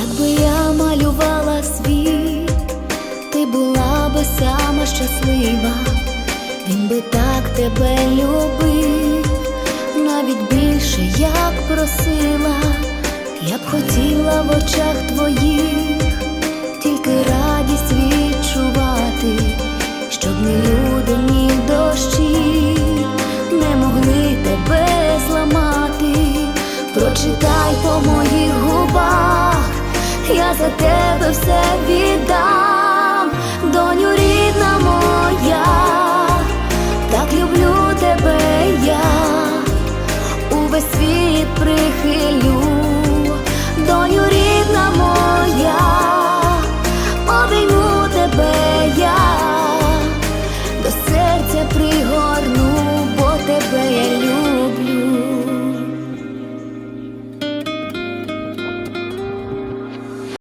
Якби я малювала світ, ти була би сама щаслива, він би так тебе любив, навіть більше як просила, я б хотіла в очах твоїх. за тебе все віддам, доню рідна моя, так люблю тебе, я. Увесь світ прихилю, доню рідна моя, обійму тебе я, до серця прихилю.